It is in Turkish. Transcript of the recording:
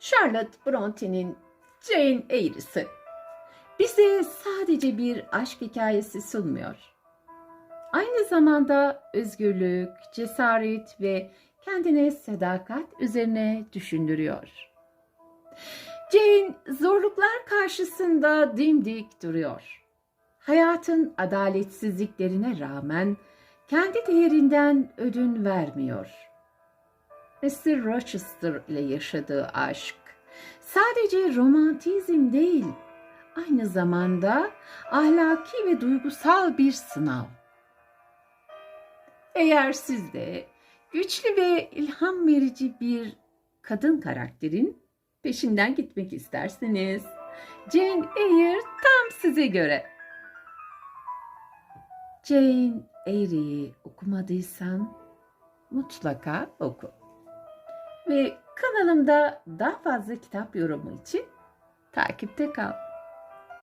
Charlotte Bronte'nin Jane Eyre'si bize sadece bir aşk hikayesi sunmuyor. Aynı zamanda özgürlük, cesaret ve kendine sadakat üzerine düşündürüyor. Jane zorluklar karşısında dimdik duruyor. Hayatın adaletsizliklerine rağmen kendi değerinden ödün vermiyor. Mr. Rochester ile yaşadığı aşk sadece romantizm değil, aynı zamanda ahlaki ve duygusal bir sınav. Eğer siz de güçlü ve ilham verici bir kadın karakterin peşinden gitmek isterseniz Jane Eyre tam size göre. Jane Eyre'yi okumadıysan mutlaka oku. Ve kanalımda daha fazla kitap yorumu için takipte kal.